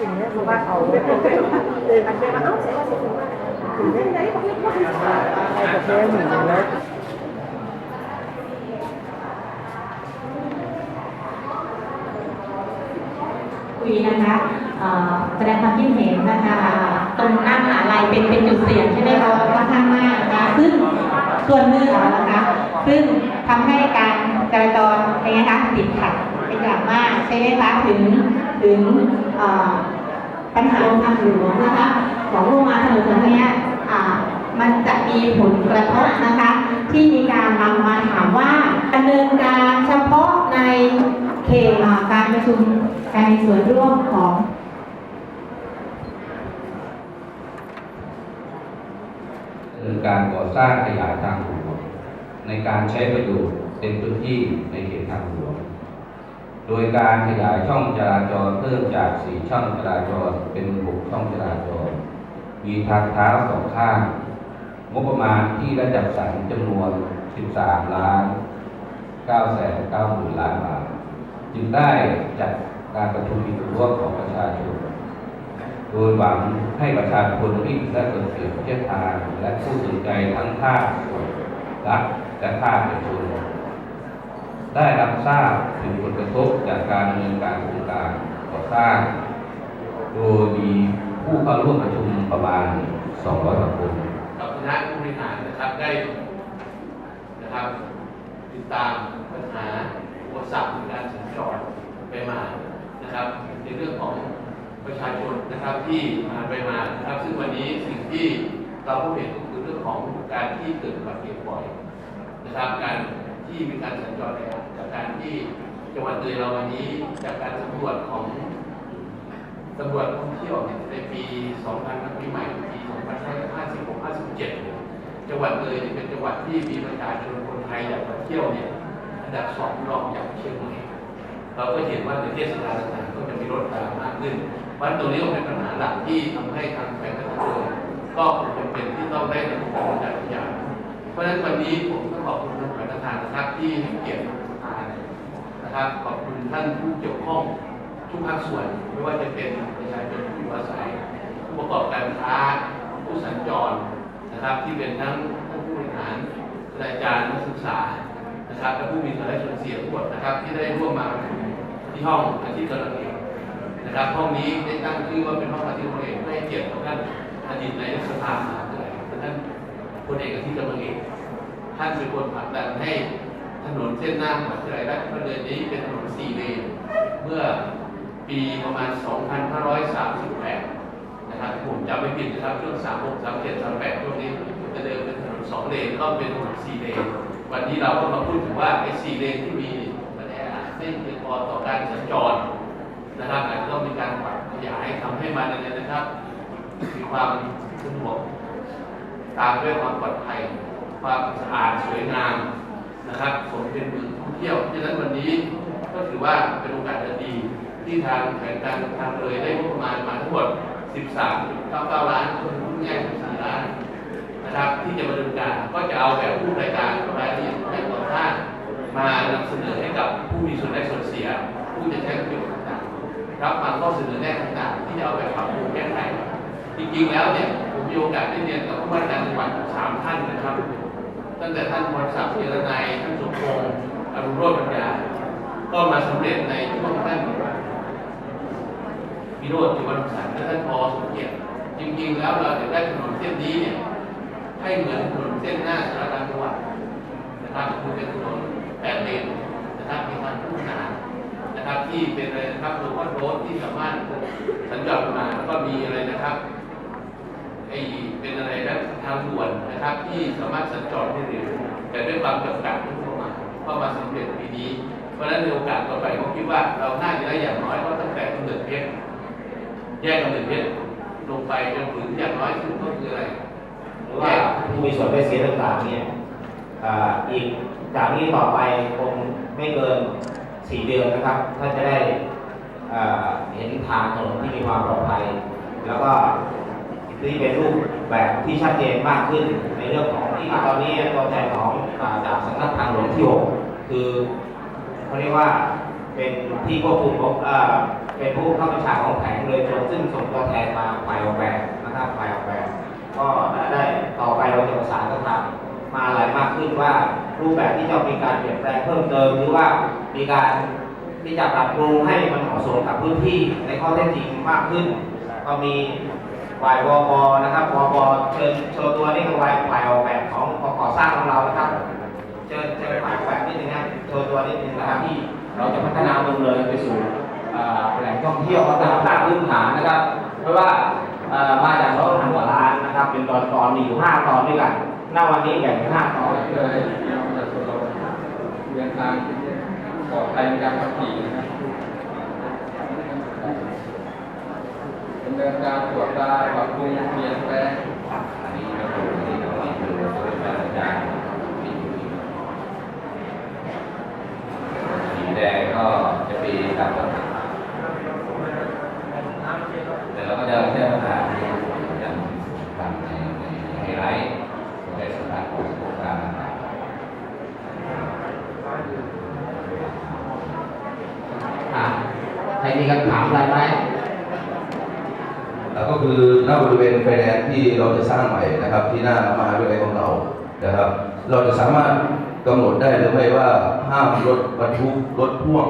อย่างเงี้ยเพราะว่าเขาเลยอันเดียวมาเอ้าใส่ว่าสิถึงว่าถึงได้ไหนบอกเรียกว่าไอ้กับแม่หนึ่งแล้วคุยนะคะแสดงความคิดเห็นนะคะตรงหน้ามหาลัยเป็นเป็นจุดเสี่ยงใช่ไหมคะค่อนข้างมากนะคะซึ่งส่วนหนึ่งนะคะซึ่งทำให้การจราจรเป็นไงคะติดขัดเป็นอย่างมากใช่ไหมคะถึง ถึงเอ่อปัญหาทางหลวงนะคะของโรงงานถนนเส้นเนี้ยมันจะมีผลกระทบนะคะ ที่มีการนำมาถามว่าดำเนินการเฉพาะในเขตการประชุมการมีส่วนร่วมของคือการก่อสร้างขยายทางหลวงในการใช้ประโยชน์เต็มพื้นที่ในเขตทางหลวง โดยการขยายช่องจราจรเพิ่มจาก4ช่องจราจรเป็น6ช่องจราจร มีทางเท้าสองข้าง งบประมาณที่ได้จัดสรรจำนวน 13 ล้าน9แสน9หมื่นล้านบาท จึงได้จัดการประชุมมีส่วนร่วมของประชาชน โดยหวังให้ประชาชนที่ได้ส่วนเสียเทียบทางและผู้สนใจทั้งภาครัฐและภาคเอกชน ได้รับทราบถึงผลกระทบจากการดำเนินการโครงการก่อสร้าง โดยมีผู้เข้าร่วมประชุมประมาณ 200กว่าคนกับคณะผู้บริหารนะครับได้นะครับติดตามปัญหาอุปสรรคในการสัญจรไปมานะครับในเรื่องของประชาชนนะครับที่มาไปมานะครับซึ่งวันนี้สิ่งที่เราพบเห็นก็คือเรื่องของการที่เกิดอุบัติเหตุบ่อยนะครับการ ที่มีการสัญจรในจากการที่จังหวัดเลยเราวันนี้จากการสำรวจของตำรวจท่องเที่ยวเนี่ยในปี2000ปีใหม่ปี2556 57 จังหวัดเลยเนี่ยเป็นจังหวัดที่มีประชาชนคนไทยอยากมาเที่ยวเนี่ยอันดับสองรองจากเชียงใหม่เราก็เห็นว่าในเทศกาลต่างๆก็จะมีรถตามมากขึ้นวันตรงนี้ก็เป็นปัญหาหลักที่ทำให้ทางแขวงการเลยก็จำเป็นที่ต้องได้นำของจัดยานเพราะฉะนั้นวันนี้ผมต้องขอบคุณทางแขวงการ นะครับที่ให้เกียรติมานะครับ ขอบคุณท่านผู้เกี่ยวข้องทุกภาคส่วน ไม่ว่าจะเป็นประชาชนผู้อยู่อาศัยผู้ประกอบการค้าผู้สัญจรนะครับ ที่เป็นทั้งท่านผู้บริหารคณาจารย์นักศึกษานะครับและผู้มีส่วนได้ส่วนเสียทั้งหมดนะครับ ที่ได้ร่วมมาที่ห้องอาทิตย์กำลังเองนะครับห้องนี้ได้ตั้งชื่อว่าเป็นห้องอาทิตย์กำลังเงเพื่อให้เกียรติกับท่านอดีตนายกสภามาวิทยาลัยท่านพลเอกอาทิตย์กำลังเอง ท่านเป็นคนผลักดันให้ถนนเส้นหน้ามหาวิทยาลัยราชดำเนินนี้เป็นถนนสี่เลนเมื่อปีประมาณ 2538 นะครับผมจำไม่ผิดนะครับช่วง 36 37 38ช่วงนี้จะเดินเป็นถนน2เลนก็เป็นถนน4เลนวันนี้เราก็มาพูดถึงว่าไอ้4เลนที่มีมันแออัดไม่เพียงพอต่อการสัญจรนะครับอาจจะต้องมีการปรับขยายทำให้มันเนี่ยนะครับ มีความสะดวกตามด้วยความปลอดภัย ความสะอาดสวยงามนะครับสมเป็นเมืองท่องเที่ยวดังนั้นวันนี้ก็ถือว่าเป็นโอกาสดีที่ทางแผนการทางเลยได้งบประมาณมาทั้งหมด 13.99 ล้านคนพูดง่14ล้านนะครับที่จะมาดำเนินการก็จะเอาแบบผู้รายการรายละเอียดให้ต่อท่านมานำเสนอให้กับผู้มีส่วนได้ส่วนเสีย ผู้จะใช้ประโยชน์ต่างๆรับฟังข้อเสนอแนะต่างๆที่จะเอาไปปรับปรุงแก้ไขจริงๆแล้วเนี่ยผมมีโอกาสได้เรียนกับผู้ว่าราชการจังหวัดสามท่านนะครับ ตั้งแต่ท่านพรศักดิ์เจรนายท่านสมพงษ์อรุณโรจน์ปัญญาก็มาสำเร็จในช่วงท่านวิโรจน์จิวันสันและท่านพอสมเกียรติจริงๆ แล้วเราจะได้ถนนเส้นนี้เนี่ยให้เหมือนถนนเส้นหน้าสารการจังหวัดนะครับคือเป็นถนนแปดเลนนะครับมีทางคู่ขนานนะครับที่เป็นอะไรนะครับโลคอลโรดที่สามารถสัญจรมาแล้วก็มีอะไรนะครับ ไอ้เป็นอะไรนะทางด่วนนะครับ ที่สามารถสัญจรได้เร็วแต่ด้วยความจำกัดที่เข้ามาก็มาสำเร็จปีนี้ เพราะฉะนั้นในโอกาสต่อไปผมคิดว่าเราน่าจะได้อย่างน้อยก็ตั้งแต่กำเนิดเพชรแยกกำเนิดเพชรลงไปจนถึงอย่างน้อยสุดก็คืออะไรหรือว่าผู้มีส่วนได้เสียต่างๆเนี่ยอ่าอีกจากนี้ต่อไปคงไม่เกิน4เดือนนะครับท่านจะได้อ่าเห็นทางถนนที่มีความปลอดภัย แล้วก็ ที่เป็นรูปแบบที่ชัดเจนมากขึ้นในเรื่องของที่ตอนนี้ตัวแทนของอ่าจากสำนักทางหลวงที่6คือเขาเรียกว่าเป็นที่ควบคุมของเป็นผู้เข้าบัญชาของแผงเลยชนซึ่งซึ่งส่งตัวแทนมาฝ่ายออกแบบนะครับฝ่ายออกแบบ ก็ได้ต่อไปเราจะประสานกับทางมาอะไรมากขึ้นว่ารูปแบบที่จะมีการเปลี่ยนแปลงเพิ่มเติมหรือว่ามีการที่จะปรับปรุงให้มันเหมาะสมกับพื้นที่ในข้อเท็จจริงมากขึ้น ก็มี ฝ่ายวบนะครับวบเชิญโชว์ตัวนี่คือฝ่ายฝ่ายออกแบบของของก่อสร้างของเรานะครับเชิญเชิญฝ่ายออกแบบนิดนึงนะโชว์ตัวนิดนึงนะครับที่เราจะพัฒนาเมืองเลยไปสู่แหล่งท่องเที่ยวพัฒนาสร้างพื้นฐานนะครับ เพราะว่ามาจากสองพันกว่าล้านนะครับ เป็นตอนตอนมีอยู่ห้าตอนด้วยกันณวันนี้แบ่งเป็นห้าตอนเลยพี่น้องประชาชนเราเดินทางปลอดภัยในการขับขี่นะครับดำเนิน การตรวจตาปรับปรุงเปลี่ยนแปลงอันนี้ก็คือที่เราที่คือตัวอาจารย์ที่อยู่ที่สีแดงก็จะมีการพัฒนาแต่เราก็จะแก้ปัญหาที่อย่างทำในในไฮไลท์ในสถานของโครงการต่างๆใครมีคำถามอะไรไหม ก็คือหน้าบริเวณไฟแดงที่เราจะสร้างใหม่นะครับ ที่หน้ามหาวิทยาลัยของเรานะครับ เราจะสามารถกำหนดได้หรือไม่ว่าห้ามรถบรรทุกรถพ่วง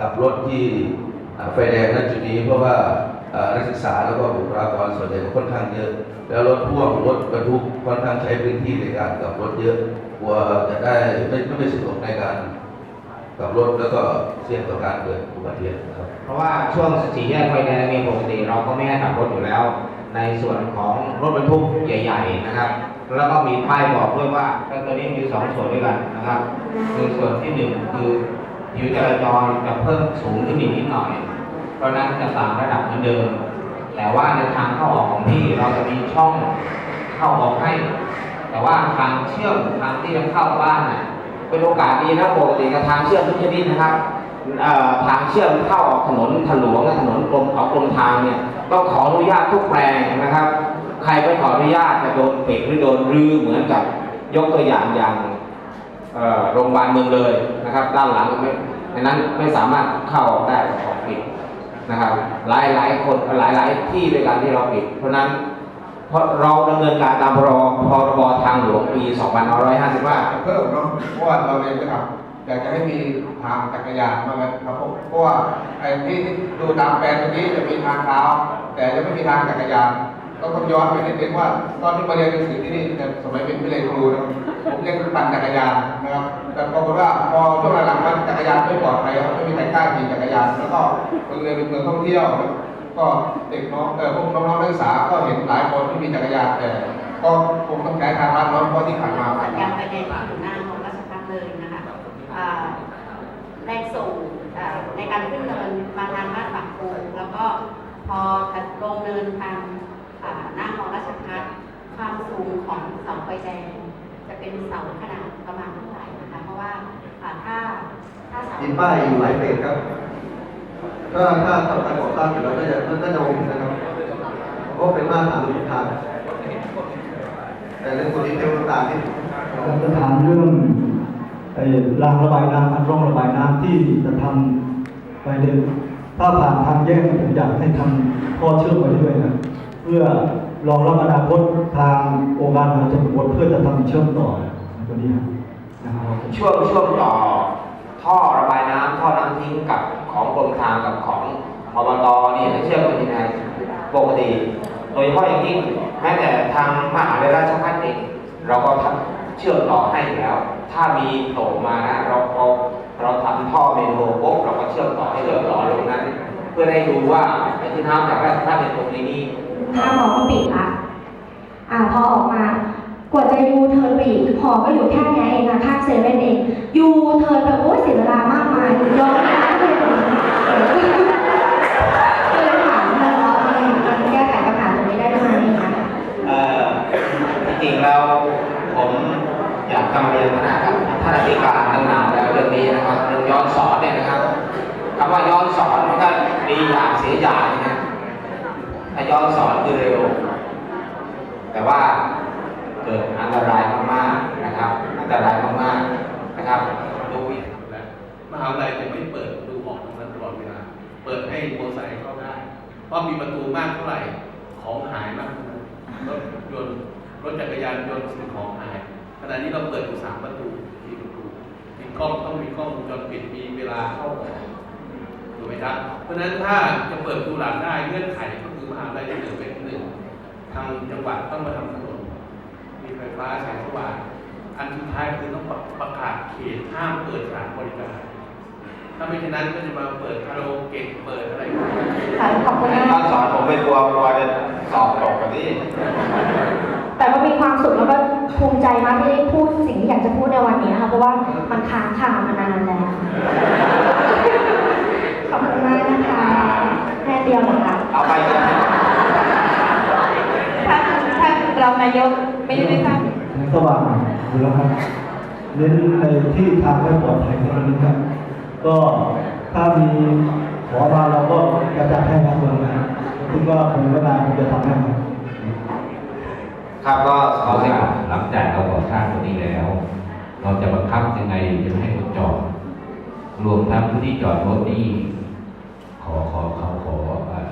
กับรถที่ไฟแดงณจุดนี้เพราะว่าอ่านักศึกษาแล้วก็บุคลากรส่วนใหญ่ก็ค่อนข้างเยอะ แล้วรถพ่วงรถบรรทุกค่อนข้างใช้พื้นที่ในการกับรถเยอะกลัวจะได้ไม่ไม่สะดวกในการ กับรถแล้วก็เสี่ยงต่อการเกิดอุบัติเหตุครับ เพราะว่าช่วงสี่แยกไฟแดงเนี่ยปกติเราก็ไม่ให้ขับรถอยู่แล้ว ในส่วนของรถบรรทุกใหญ่ๆนะครับ แล้วก็มีป้ายบอกด้วยว่าตัวนี้มีสองส่วนด้วยกันนะครับคือส่วนที่หนึ่งคือผิวจราจรจะเพิ่มสูงขึ้นอีกนิดหน่อย เพราะนั้นจะตามระดับเหมือนเดิม แต่ว่าในทางเข้าออกของพี่เราจะมีช่องเข้าออกให้ แต่ว่าทางเชื่อมทางที่จะเข้าบ้านน่ะ เป็นโอกาสดีนะปกติกับทางเชื่อมทุกชนิดนะครับทางเชื่อมเข้าออกถนนถนนถนนกรมของกรมทางเนี่ยต้องขออนุญาตทุกแปลงนะครับ ใครไม่ขออนุญาตจะโดนปิดหรือโดนรื้อเหมือนกับยกตัวอย่างอย่างโรงพยาบาลเมืองเลยนะครับ ด้านหลังไม่ดังนั้นไม่สามารถเข้าออกได้ขอปิดนะครับ หลายหลายคนหลายหลายที่ด้วยกันที่เราปิด เพราะนั้น เพราะเราดำเนินการตามพรพรบทางหลวงปี2555 เพิ่มเนาะเพราะว่าเราเรียนไปทำอยากจะให้มีทางจักรยานมากันครับผมเพราะว่าไอ้ที่ดูตามแปลนตรงนี้จะมีทางเท้า แต่จะไม่มีทางจักรยานก็ต้องย้อนไปนิดนึงว่า ตอนที่มาเรียนหนังสือที่นี่แต่สมัยเป็นเรียนครูนะครับผมยังปั่นจักรยานนะครับ แต่ปรากฏว่าพอช่วงหลังๆมันจักรยานไม่ปลอดภัยครับไม่มีใครกล้าขี่จักรยานแล้วก็โรงเรียนเป็นเมืองท่องเที่ยว ก็เด็กน้องเออพวกน้องๆนักศึกษาก็เห็นหลายคนที่มีจักรยานแต่ก็คงต้องใช้ทางลัดเน้องเพราะที่ผ่านมาผ่านยัมางประเด็นที่อยู่หน้าของราชพัฒเลยนะคะอ่าแรงส่งอ่าในการขึ้นเนินมาทางบ้านปากโพแล้วก็พอลงเนินทางอ่าหน้าของราชพัฒความสูงของเสาไฟแดงจะเป็นเสาขนาดประมาณเท่าไหร่นะคะ เพราะว่าอ่าถ้าถ้าเสามีป้ายอยู่หลายเฟสครับ ก็ถ้าทำการก่อสร้างเสร็จแล้วก็จะก็จะลงนะครับเพราะเป็นมาตรฐานทุกทางแต่เรื่องคนที่เทลต่างๆที่ผมจะถามเรื่องไอ้รางระบายน้ำอันร่องระบายน้ำที่จะทำไปเดินถ้าผ่านทางแยกผมอยากให้ทำข้อเชื่อมไปด้วยนะเพื่อรองรับอนาคตทางองค์การมหาชนบทเพื่อจะทำเชื่อมต่อตัวนี้ครับนะครับช่วงช่วงต่อ ท่อระบายน้ำท่อน้ำทิ้งกับของกรมทางกับของอบตเนี่ยเชื่อมกันยังไงปกติ โดยเฉพาะอย่างยิ่งแม้แต่ทางมหาวิทยาลัยราชภัฏเองเราก็ทำเชื่อมต่อให้แล้ว ถ้ามีโผล่มานะเราเราเราทำท่อเมนโฮปุ๊บเราก็เชื่อมต่อให้เชื่อมต่อลงนั้น เพื่อให้ดูว่าไอ้ที่น้ำจากราชภัฏเป็นตรงนี้นี่ถ้าหมอก็ปิดละอ่าพอออกมากว่าจะยูเทิร์นไปอีกหอก็อยู่แค่นี้เองนะข้างเซเว่นเอง ยูเทิร์นไปโอ้ยเสียเวลามากมายย้อนไม่ได้เลยก็เลยถามเลยว่ามันแก้ไขปัญหาตรงนี้ได้ไหมนะคะ เอ่อจริงๆแล้วผมอยากกำเรียนคณะกับท่านอธิการตั้งนานแล้วเรื่องนี้นะครับเรื่องย้อนสอนเนี่ยนะครับคำว่าย้อนสอนมันก็ดีอย่างเสียอย่างนะถ้าย้อนสอนคือเร็ว แต่ว่าเกิดอันตรายมากๆนะครับ อันตรายมากๆนะครับดูวิและมหาวิทยาลัยจะไม่เปิดประตูออกตรงนั้นตลอดเวลา เปิดให้โมไซค์เข้าได้ เพราะมีประตูมากเท่าไหร่ ของหายมากรถยนต์รถจักรยานยนต์สิ่งของหาย ขณะนี้เราเปิดอยู่สามประตูสี่ประตูมีกล้องต้องมีกล้องวงจรปิดมีเวลาเข้าออกถูกไหมครับ เพราะฉะนั้นถ้าจะเปิดประตูหลังได้เงื่อนไขก็คือมหาวิทยาลัยที่หนึ่งเป็นที่หนึ่ง ทางจังหวัดต้องมาทำถนนมีไฟฟ้าแสงสว่างอันสุดท้ายคือต้องประกาศเขตห้ามเปิดสถานบริการถ้าไม่เช่นนั้นก็จะมาเปิดคาราโอเกะเปิดอะไรค่ะขอบคุณตมาอกนสอนผมไปกลัวกลัวจะสอบตกกันที่แต่ก็มีความสุขแล้วก็ภูมิใจมากที่ได้พูดสิ่งที่อยากจะพูดในวันนี้ค่ะเพราะว่ามันค้างคามานานแล้วขอบคุณมากนะคะแค่เดียวนะคะเอาไปก็ได้ ท่านท่าน รองนายกไม่ได้ทราบสว่างอยู่แล้วครับเน้นในที่ทางไม่ปลอดภัยเท่านั้นครับ ก็ถ้ามีขอมาเราก็กระจายให้ครับคนนะคิดว่าคงเวลาคงจะทำให้ครับครับก็ขอเขาเสียจะหลังจากเราก่อสร้างตรงนี้แล้ว เราจะบังคับยังไงจะไม่ให้คนจอด รวมทั้งพื้นที่จอดรถนี่ขอขอเขาขอเอ่อ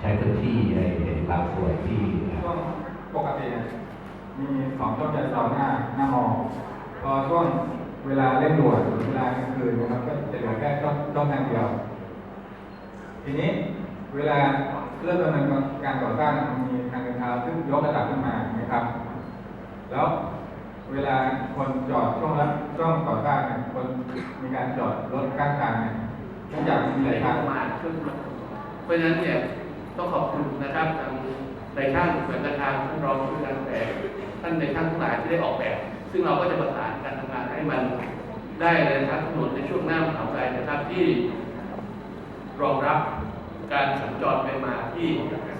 ใช้พื้นที่ในในบางส่วนที่ช่วง ปกติเนี่ยมีสองช่วงจะเสาหน้าหน้ามอพอช่วงเวลาเร่งด่วนหรือเวลากลางคืนนะครับก็จะเหลือแค่ช่องช่องทางเดียว ทีนี้เวลาเริ่มดำเนินการก่อสร้างมันมีทางเดินเท้าซึ่งยกระดับขึ้นมานะครับ แล้วเวลาคนจอดช่วงรับช่วงก่อสร้างเนี่ยคนมีการจอดรถข้างทางเนี่ยเนื่องจากมีหลายทางประมาณครึ่งชั่วโมงเพราะฉะนั้นเนี่ยต้องขอบคุณนะครับทาง ในช่างเหมือนกับทางท่านรองผู้การแบบท่านในช่างทั้งหลายที่ได้ออกแบบ ซึ่งเราก็จะประสานการทำงานให้มันได้เลยนะครับถนนในช่วงหน้ามหาวิทยาลัยนะครับที่รองรับการสัญจรไปมาที่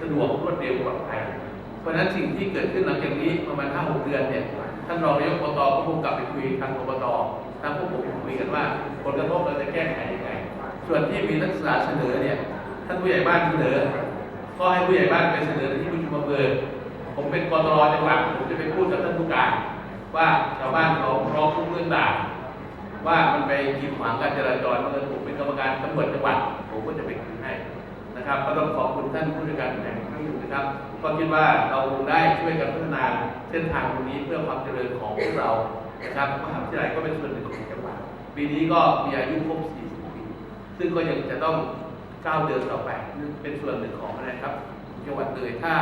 สะดวกรวดเร็วปลอดภัยเพราะฉะนั้นสิ่งที่เกิดขึ้นหลังจากนี้ประมาณ5 6เดือนเนี่ยท่านรองนายกอบตก็คงกลับไปคุยทางอบตทางพวกผมคุยกันว่าผลกระทบเราจะแก้ไขยังไง ส่วนที่มีนักศึกษาเสนอเนี่ยท่านผู้ใหญ่บ้านเสนอ ก็ให้ผู้ใหญ่บ้านไปเสนอที่ประชุมอำเภอผมเป็นกตรจังหวัดผมจะไปพูดกับท่านผู้การว่าชาวบ้านเขาร้องทุกข์เรื่องด่านว่ามันไปกีดขวางการจราจรเมื่อผมเป็นกรรมการตำรวจจังหวัดผมก็จะไปคุยให้นะครับก็ต้องขอบคุณท่านผู้จัดการแผนครั้งหนึ่งนะครับ ก็คิดว่าเราคงได้ช่วยกันพัฒนาเส้นทางตรงนี้เพื่อความเจริญของพวกเรานะครับมหาวิทยาลัยก็เป็นส่วนหนึ่งของจังหวัดปีนี้ก็มีอายุครบ40ปีซึ่งก็ยังจะต้อง ก้าวเดินต่อไปเป็นส่วนหนึ่งของอะไรครับจังหวัดเลยถ้า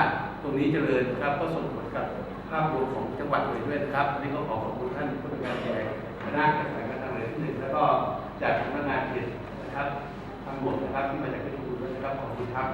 ตรงนี้เจริญครับก็ส่งผลกับภาพรวมของจังหวัดเลยด้วยนะครับนี่ก็ขอขอบคุณท่านผู้จัดการใหญ่คณะการจัดการทางเรือที่หนึ่งแล้วก็จากสำนักงานเขตนะครับทางหลวงนะครับที่มาจากเพชรบูรณ์ด้วยนะครับขอบคุณครับ